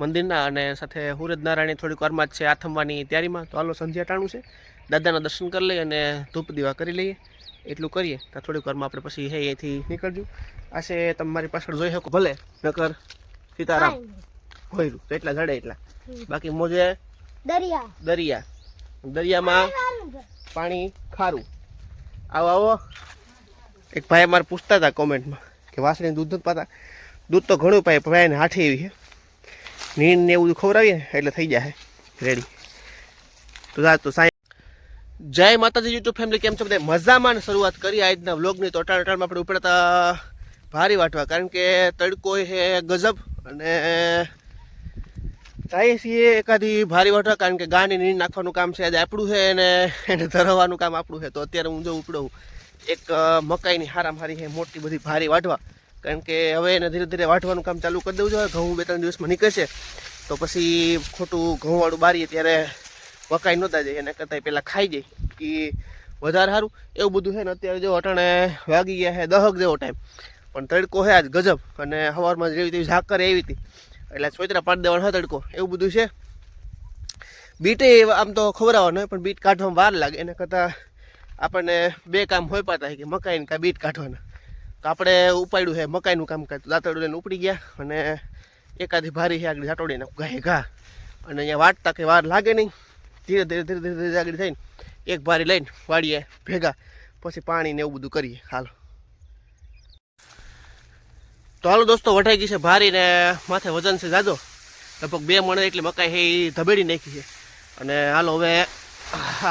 મંદિરના અને સાથે હુરજનારાયણની થોડીક વારમાં જ છે આથમવાની તૈયારીમાં. તો હાલો સંધ્યા ટાણું છે. દાદાના દર્શન કરી લઈએ અને ધૂપ દીવા કરી લઈએ. એટલું કરીએ. તો થોડીક વારમાં આપણે પછી હે અહીંથી નીકળજો. આ છે તમારી પાછળ જોઈ શકો. ભલે નકર સીતારામ હોયરું તો એટલા જડે એટલા. બાકી મોજે દરિયા. દરિયા. દરિયામાં પાણી ખારું. આવો આવો. એક ભાઈ અમારે પૂછતા હતા કોમેન્ટમાં કે વાસણી દૂધ નથી પાતા. દૂધ તો ઘણું પાય ભાઈને હાઠી એવી છે. નીણ ને એવું ખવડાવીએ, એટલે થઈ જાય રેડી તો જા, તો સાહેબ જય માતાજી યુટ્યુબ ફેમિલી કેમ છો બધા? મજામાં શરૂઆત કરી આજના વ્લોગની તો અટાણ અટાણમાં આપણે ઉપડતા ભારી વાટવા, કારણ કે તડકો છે ગજબ. અને જાય છીએ એકાદી ભારી વાટવા, કારણ કે ગાંડી નીણ નાખવાનું કામ છે આજે આપણું છે અને એને ધરવાનું કામ આપણું છે. તો અત્યારે હું જો ઉપડું, એક મકાઈની હારામ હારી છે, મોટી બધી ભારી વાટવા. કારણ કે હવે એને ધીરે ધીરે વાટવાનું કામ ચાલુ કરી દેવું જોઈએ. ઘઉં બે ત્રણ દિવસમાં નીકળશે. તો પછી ખોટું ઘઉંવાળું બારીએ ત્યારે મકાઈ નહોતા જાય એના કરતાં પહેલાં ખાઈ જાય કે વધારે સારું. એવું બધું છે ને, અત્યારે જો અટાણે વાગી ગયા છે દહક જેવો ટાઈમ પણ તડકો છે આજ ગજબ. અને સવારમાં જેવી તેવી ઝાકર એવી હતી. એટલે સોયતરા પાડી દેવાનો હતો તડકો. એવું બધું છે. બીટે આમ તો ખવડાવવાનો પણ બીટ કાઢવામાં વાર લાગે. એના કરતાં આપણને બે કામ હોય પાતા કે મકાઈને કાં બીટ કાઢવાના. તો આપણે ઉપાડ્યું છે, મકાઈનું કામ કરતું દાંતડું લઈને ઉપડી ગયા અને એકાદી ભારી છે, આગળ જાટોડીને ગાય ઘા. અને અહીંયા વાટતા કંઈ વાર લાગે નહીં. ધીરે ધીરે ધીરે ધીરે ધીરે આગળ થઈને એક ભારી લઈને વાળીએ ભેગા. પછી પાણી ને એવું બધું કરીએ. હાલો. તો હાલો દોસ્તો, વઢાઈ ગઈ છે ભારી ને માથે વજન છે જાજો. લગભગ બે મણે એટલી મકાઈ છે એ ધબેડી નાખી છે. અને હાલો હવે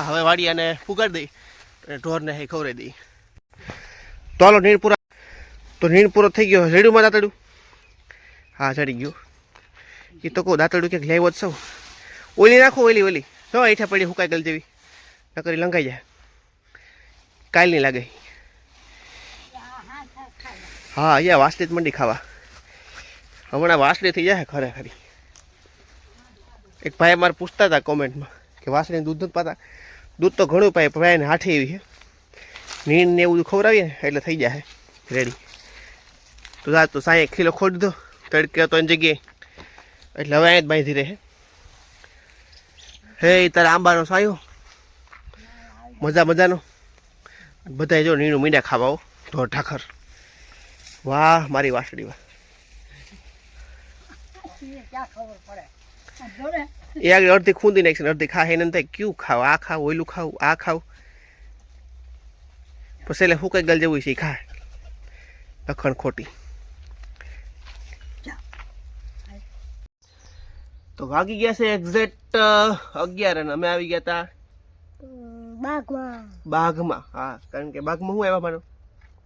હવે વાડી અને દઈ અને ઢોરને હે ખવડાવી દઈ. તો હાલો નીણ તો નીણ થઈ ગયો. રેડ્યુંમાં દાંતડ્યું હા, ચડી ગયું. એ તો કહું દાંતડું ક્યાંક લેવો જ સૌ ઓલી નાખો, ઓલી ઓલી. જો, હેઠા પડી હુકાઈ ગયેલ જેવી નકરી લંકાઈ જાય. કાલ નહીં લાગે. હા, અહીંયા વાસલી જ મંડી ખાવા. હમણાં વાસળી થઈ જાય ખરેખરી એક ભાઈ મારે પૂછતા હતા કોમેન્ટમાં કે વાસળીને દૂધ નથી પાતા. દૂધ તો ઘણું પાય ભાઈને હાઠી એવી છે. નીણ ને એવું ખવડાવીએ એટલે થઈ જાય રેડી તો તો એક કિલો ખોટ દો. તડકે તો એની જગ્યાએ. એટલે હવે અહીંયા જ બાંધી રહે. હે તારે આંબાનો સાયો. મજા, મજાનો. બધાય જો નીણું મીંડા ખાવા હો. ઢોર ઠાખર વાહ, મારી વાસળી વાહ. એ આગળ અડધી ખૂંદી નાખશે અડધી ખા એને થાય, ક્યું ખાવ? આ ખાવ, ઓયલું ખાવ? આ ખાવ? પછી એટલે હું કઈ ગલ જેવું છે ખા લખણ ખોટી. તો વાગી ગયા છે એક્ઝેક્ટ અગિયાર અને અમે આવી ગયા હતા બાગમાં. બાઘમાં હા કારણ કે બાઘમાં હું આવ્યા મારો?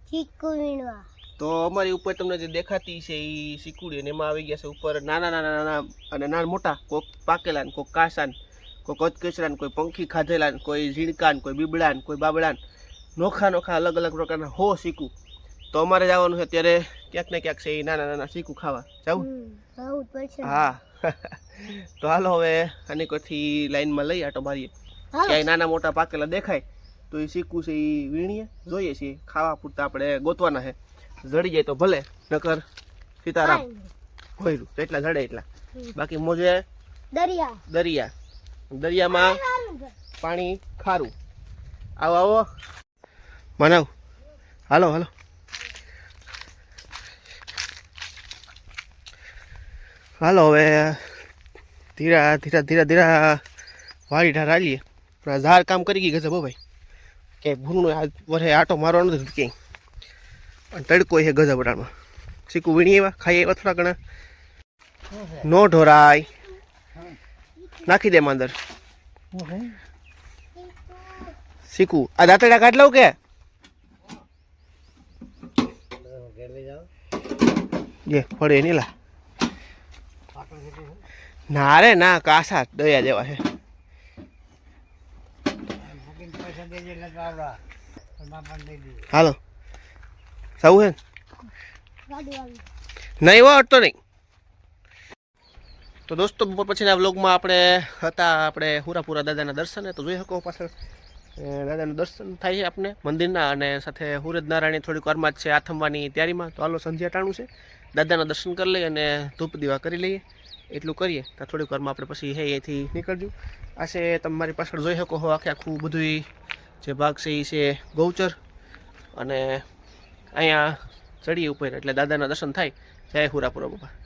ચીકુ વીણવા તો અમારી ઉપર તમને જે દેખાતી છે એ સિકુડી અને એમાં આવી ગયા છે ઉપર નાના નાના નાના અને નાના મોટા. કોક પાકેલા ને કોક કાસા કોઈ કોક કોઈ પંખી ખાધેલા ને કોઈ ઝીણકા ને કોઈ બીબડા કોઈ બાબડા નોખા નોખા અલગ અલગ પ્રકારના હો શીકું તો અમારે જવાનું છે ત્યારે ક્યાંક ને ક્યાંક છે એ નાના નાના શીકું ખાવા. જાવું હા. તો હાલો હવે આની કોઈથી લાઈનમાં લઈ આટો મારીએ. ક્યાંય નાના મોટા પાકેલા દેખાય તો એ શીખવું છે એ વીણીએ જોઈએ છીએ. ખાવા પૂરતા આપણે ગોતવાના છે. જડી જાય તો ભલે નકર સીતારામ હોયરું તો એટલા જડે એટલા. બાકી મોજે દરિયા. દરિયા. દરિયામાં પાણી ખારું. આવો આવો. મનાવ હાલો હાલો. હાલો હવે ધીરા ધીરા ધીરા ધીરા વાડી ઢાર હાલીએ. પણ ઝાર કામ કરી ગઈ ગજબ ભાઈ. કે ભૂલનો આ વરે આટો મારવાનો નથી ક્યાંય. પણ તડકો છે ગજબ રાણમાં શીખું વીણી એવા ખાઈ એવા થોડા ઘણા. નો ઢોરાય. નાખી દે અંદર. શીકું આ દાંતડા કાઢ લઉં કે? જે પડે નહીં લા. ના રે, ના, કાસા, દયા જેવા છે. હાલો. સૌ હે નહીં હોય અટતો નહીં. તો દોસ્તો બપોર પછીના વ્લોગમાં આપણે હતા આપણે હુરાપુરા દાદાના દર્શને, તો જોઈ શકો પાછળ દાદાનું દર્શન થાય છે આપણે મંદિરના અને સાથે હુરજનારાયણની થોડીક વારમાં જ છે આથમવાની તૈયારીમાં. તો હાલો, સંધ્યા ટાણું છે. દાદાના દર્શન કરી લઈએ અને ધૂપ દીવા કરી લઈએ. એટલું કરીએ તો થોડીક વારમાં આપણે પછી હે અહીંથી નીકળજો. આ છે તમારી પાછળ જોઈ શકો હો આખે આખું બધું જે ભાગ છે એ છે ગૌચર. અને અહીંયા ચડીએ ઉપર, એટલે દાદાના દર્શન થાય. જય હુરાપુરા બાપા.